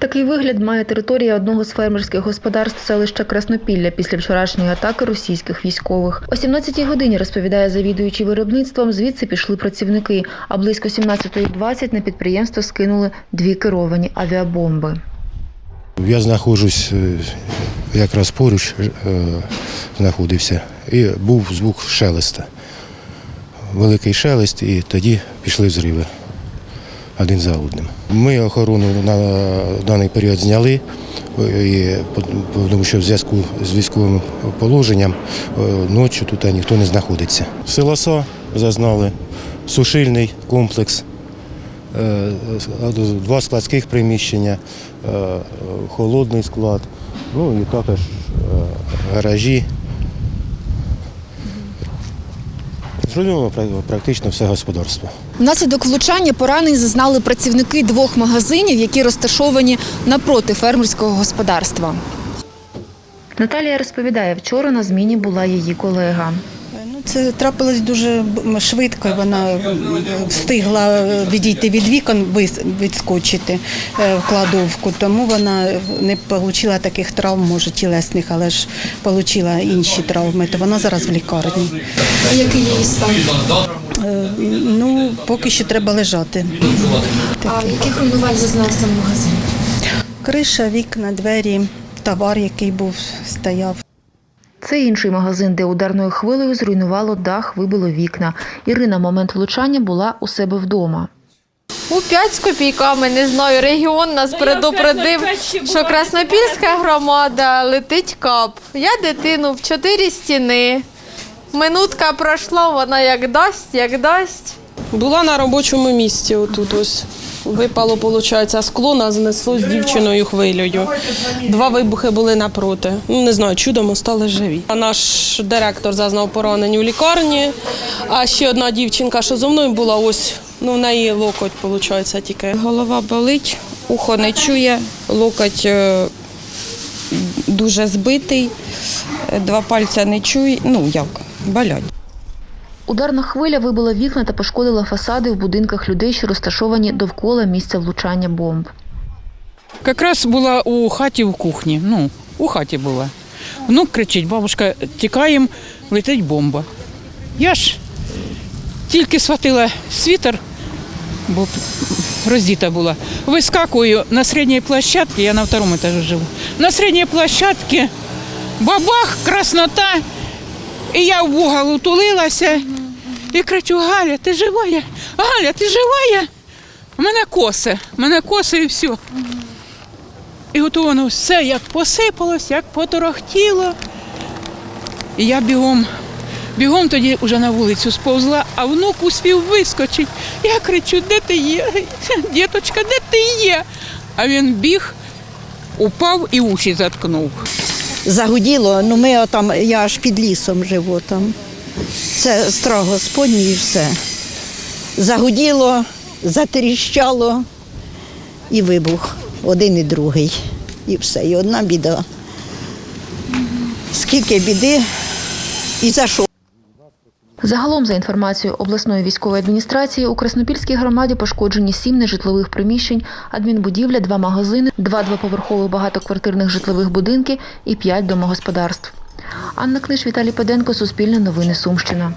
Такий вигляд має територія одного з фермерських господарств селища Краснопілля після вчорашньої атаки російських військових. О 17-й годині розповідає завідуючий виробництвом. Звідси пішли працівники. А близько 17.20 на підприємство скинули дві керовані авіабомби. Я знаходжусь е, якраз поруч е, знаходився, і був звук шелеста. Великий шелест, і тоді пішли взриви один за одним. Ми охорону на даний період зняли, і, тому що в зв'язку з військовим положенням е, ночі тут ніхто не знаходиться. Силоса зазнали, сушильний комплекс, е, два складських приміщення, е, холодний склад, ну і також гаражі. Пра- практично все господарство. Внаслідок влучання поранень зазнали працівники двох магазинів, які розташовані напроти фермерського господарства. Наталія розповідає, вчора на зміні була її колега. Це трапилось дуже швидко. Вона встигла відійти від вікон, відскочити е, в кладовку, тому вона не отримала таких травм, може тілесних, але ж отримала інші травми. То вона зараз в лікарні. Який її стан? Е, Ну, поки що треба лежати. А яких руйнувань зазнав сам магазин? Криша, вікна, двері, товар, який був, стояв. Це інший магазин, де ударною хвилею зруйнувало дах, вибило вікна. Ірина в момент влучання була у себе вдома. У 5 з копійками, не знаю, регіон нас предупредив, що Краснопільська громада летить кап. Я дитину в чотири стіни. Минутка пройшла, вона як дасть, як дасть. Була на робочому місці отут ось. Випало, виходить, скло нас знесло з дівчиною хвилею. Два вибухи були напроти. Ну, не знаю, чудом остали живі. Наш директор зазнав поранень у лікарні, а ще одна дівчинка, що зо мною була, ось ну, в неї локоть, виходить, тільки. Голова болить, ухо не чує, локоть е, дуже збитий, е, два пальця не чує. Ну як, болять. Ударна хвиля вибила вікна та пошкодила фасади в будинках людей, що розташовані довкола місця влучання бомб. Якраз була у хаті в кухні. Ну, у хаті була. Внук кричить, бабушка, тікаємо, летить бомба. Я ж тільки схватила світер, бо роздіта була. Вискакую на середній площадці, я на второму етажі живу. На середній площадці бабах, краснота, і я в угол утулилася і кричу: Галя, ти живая? Галя, ти живая? Мене косе, мене косе і все. І от воно все як посипалось, як поторохтіло. І я бігом, бігом тоді вже на вулицю сповзла, а внук успів вискочити. Я кричу, де ти є? Діточка, де ти є? А він біг, упав і уші заткнув. загуділо, ну ми отам, я аж під лісом живу там. Це страх Господній і все. Загуділо, затріщало і вибух. Один і другий. І все. І одна біда. Скільки біди і за що? Загалом, за інформацією обласної військової адміністрації, у Краснопільській громаді пошкоджені сім нежитлових приміщень, адмінбудівля, два магазини, два двоповерхових багатоквартирних житлових будинки і п'ять домогосподарств. Анна Книж, Віталій Педенко, Суспільне новини Сумщина.